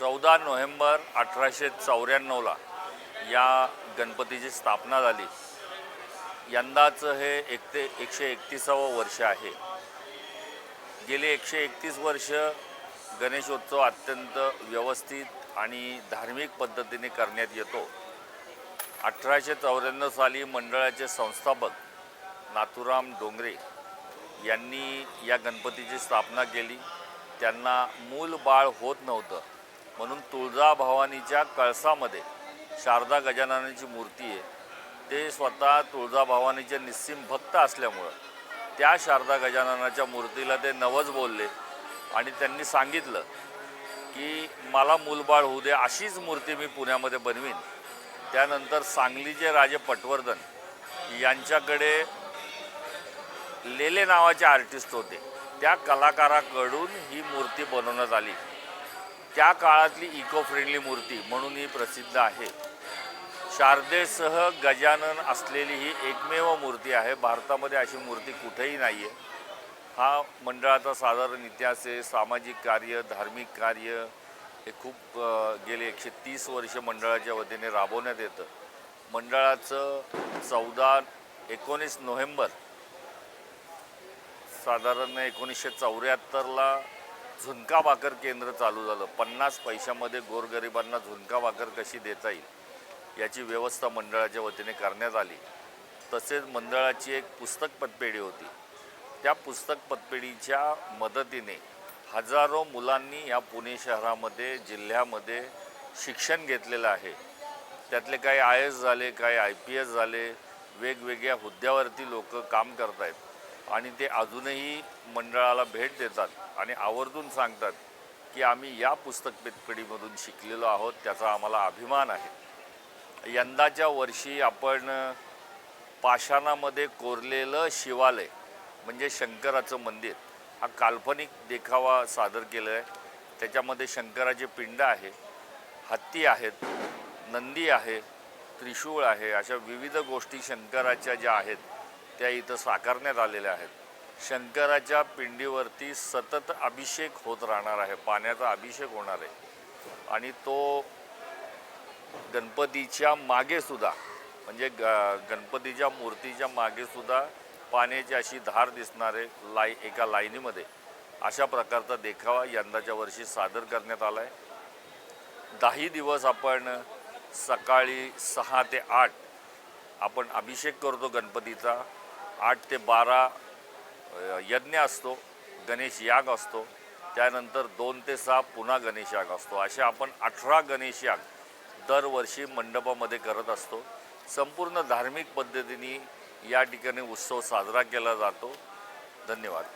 चौदा नोव्हेंबर अठराशे चौऱ्याण्णवला या गणपतीची स्थापना झाली. यंदाचं हे एक ते एकशे एकतीसावं वर्ष आहे. गेले एकशे एकतीस वर्ष गणेशोत्सव अत्यंत व्यवस्थित आणि धार्मिक पद्धतीने करण्यात येतो. अठराशे चौऱ्याण्णव साली मंडळाचे संस्थापक नाथुराम डोंगरे यांनी या गणपतीची स्थापना केली. त्यांना मूल बाळ होत नव्हतं. म्हणून तुळजाभवानीच्या कळसामध्ये शारदा गजाननाची मूर्ती आहे. ते स्वतः तुळजाभवानीचे निस्सिम भक्त असल्यामुळं त्या शारदा गजाननाच्या मूर्तीला ते नवज बोलले आणि त्यांनी सांगितलं की मला मूलबाळ होऊ दे अशीच मूर्ती मी पुण्यामध्ये बनवीन. त्यानंतर सांगलीचे राजे पटवर्धन यांच्याकडे लेले नावाचे आर्टिस्ट होते. त्या कलाकाराकडून ही मूर्ती बनवण्यात आली. त्या काळातली इको फ्रेंडली मूर्ती म्हणून ही प्रसिद्ध आहे. शारदेसह गजानन असलेली ही एकमेव मूर्ती आहे. भारतामध्ये अशी मूर्ती कुठेही नाही आहे हा मंडळाचा साधारण इतिहास आहे. सामाजिक कार्य धार्मिक कार्य हे खूप गेले एकशे तीस वर्ष मंडळाच्या वतीने राबवण्यात येतं. मंडळाचं चौदा एकोणीस नोव्हेंबर साधारण एकोणीसशे चौऱ्याहत्तरला झुणका भाकर केंद्र चालू झालं. पन्नास पैशामध्ये गोरगरिबांना झुणका भाकर कशी देता येईल? याची व्यवस्था मंडळाच्या वतीने करण्यात आली. तसेच मंडळाची एक पुस्तक पतपेढी होती. त्या पुस्तक पतपेढीच्या मदतीने हजारो मुलांनी या पुणे शहरामध्ये जिल्ह्यामध्ये शिक्षण घेतलेलं आहे. त्यातले काही आय एस झाले काही आय पी एस झाले वेगवेगळ्या हुद्द्यावरती लोक काम करत आहेत आणि ते अजूनही मंडळाला भेट देतात आणि आवर्जून सांगतात की आम्ही या पुस्तक पिढीमधून शिकलेलो आहोत त्याचा आम्हाला अभिमान आहे. यंदाच्या वर्षी आपण पाषाणामध्ये कोरलेलं शिवालय म्हणजे शंकराचं मंदिर हा काल्पनिक देखावा सादर केला आहे त्याच्यामध्ये शंकराचे पिंड आहे हत्ती आहेत नंदी आहे त्रिशूळ आहे अशा विविध गोष्टी शंकराच्या ज्या आहेत त्या इथं साकारण्यात आलेल्या आहेत. शंकराच्या पिंडीवरती सतत अभिषेक होत राहणार आहे. पाण्याचा अभिषेक होणार आहे. आणि तो गणपतीच्या मागे सुद्धा म्हणजे ग गणपतीच्या मूर्तीच्या मागे सुद्धा पाण्याची अशी धार दिसणारे लाई एका लाईनीमध्ये. अशा प्रकारचा देखावा यंदाच्या वर्षी सादर करण्यात आला आहे. दहाही दिवस आपण सकाळी सहा ते आठ आपण अभिषेक करतो गणपतीचा. आठ ते बारा यज्ञ असतो गणेश याग असतो. त्यानंतर दोन ते सहा पुन्हा गणेश याग असतो. असे आपण अठरा गणेश याग दरवर्षी मंडपामध्ये करत असतो. संपूर्ण धार्मिक पद्धतीने या ठिकाणी उत्सव साजरा केला जातो. धन्यवाद.